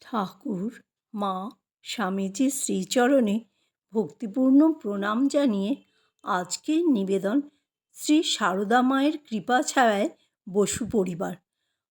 ঠাকুর, মা, স্বামীজির শ্রীচরণে ভক্তিপূর্ণ প্রণাম জানিয়ে আজকের নিবেদন শ্রী সারদা মায়ের কৃপা ছায়ায় বসু পরিবার।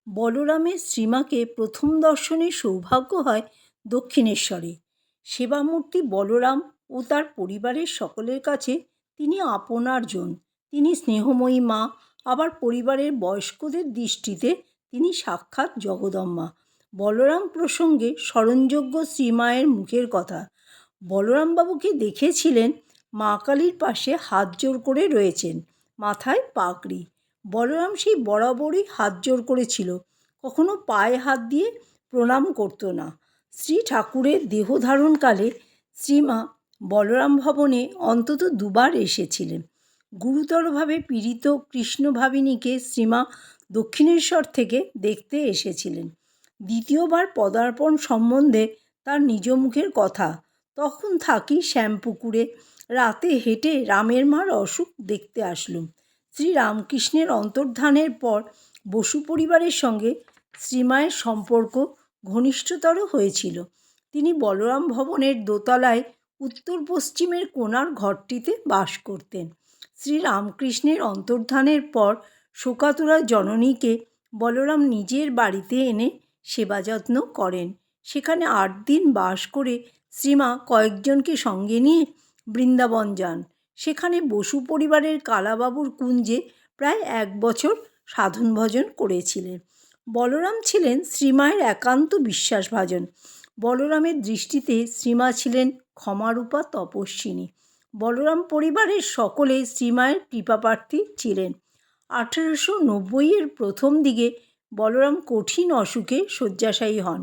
বলরামের শ্রীমাকে প্রথম দর্শনের সৌভাগ্য হয় দক্ষিণেশ্বরে। সেবামূর্তি বলরাম ও তার পরিবারের সকলের কাছে তিনি আপনারজন তিনি স্নেহময়ী মা, আবার পরিবারের বয়স্কদের দৃষ্টিতে তিনি সাক্ষাৎ জগদম্মা। বলরাম প্রসঙ্গে স্মরণযোগ্য শ্রীমায়ের মুখের কথা। বলরামবাবুকে দেখেছিলেন, মা কালীর পাশে হাত জোর করে রয়েছেন, মাথায় পাকড়ি বলরাম সেই বরাবরই হাত জোর করেছিল, কখনো পায়ে হাত দিয়ে প্রণাম করতো না। শ্রী ঠাকুরের দেহ ধারণকালে শ্রীমা বলরাম ভবনে অন্তত দুবার এসেছিলেন। গুরুতরভাবে পীড়িত কৃষ্ণভাবিনীকে শ্রীমা দক্ষিণেশ্বর থেকে দেখতে এসেছিলেন। দ্বিতীয়বার পদার্পণ সম্বন্ধে তার নিজ মুখের কথা। তখন থাকি শ্যামপুকুরে। রাতে হেঁটে রামের মার অসুখ দেখতে আসলুম। শ্রী রামকৃষ্ণের অন্তর্ধানের পর বসু পরিবারের সঙ্গে শ্রীমায়ের সম্পর্ক ঘনিষ্ঠতর হয়েছিল। তিনি বলরাম ভবনের দোতলায় উত্তর পশ্চিমের কোণার ঘরটিতে বাস করতেন। শ্রী রামকৃষ্ণের অন্তর্ধানের পর শোকাতুরা জননীকে বলরাম নিজের বাড়িতে এনে সেবা যত্ন করেন। সেখানে আট দিন বাস করে শ্রীমা কয়েকজনকে সঙ্গে নিয়ে বৃন্দাবন যান। সেখানে বসু পরিবারের কালাবাবুর কুঞ্জে প্রায় এক বছর সাধন ভজন করেছিলেন। বলরাম ছিলেন শ্রীমায়ের একান্ত বিশ্বাসভাজন। বলরামের দৃষ্টিতে শ্রীমা ছিলেন ক্ষমারূপা তপস্বিনী। বলরাম পরিবারের সকলে শ্রীমায়ের কৃপাপ্রার্থী ছিলেন। আঠেরোশো নব্বইয়ের প্রথম দিকে বলরাম কঠিন অসুখে শয্যাশায়ী হন।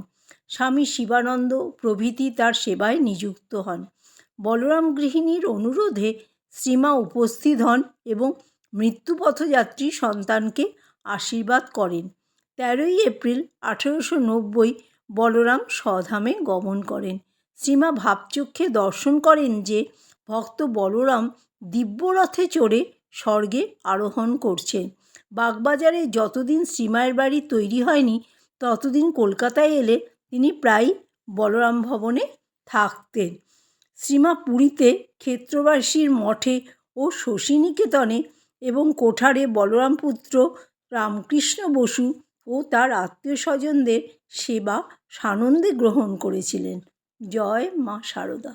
স্বামী শিবানন্দ প্রভৃতি তার সেবায় নিযুক্ত হন। বলরাম গৃহিণীর অনুরোধে শ্রীমা উপস্থিত হন এবং মৃত্যুপথযাত্রী সন্তানকে আশীর্বাদ করেন। তেরোই এপ্রিল আঠেরোশো নব্বই বলরাম স্বধামে গমন করেন। শ্রীমা ভাবচক্ষে দর্শন করেন যে ভক্ত বলরাম দিব্যরথে চড়ে স্বর্গে আরোহণ করছেন। বাগবাজারে যতদিন শ্রীমায়ের বাড়ি তৈরি হয়নি, ততদিন কলকাতায় এলে তিনি প্রায়ই বলরাম ভবনে থাকতেন। শ্রীমা পুরীতে ক্ষেত্রবাসীর মঠে ও শশীনিকেতনে এবং কোঠারে বলরামপুত্র রামকৃষ্ণ বসু ও তার আত্মীয় স্বজনদের সেবা সানন্দে গ্রহণ করেছিলেন। জয় মা সারদা।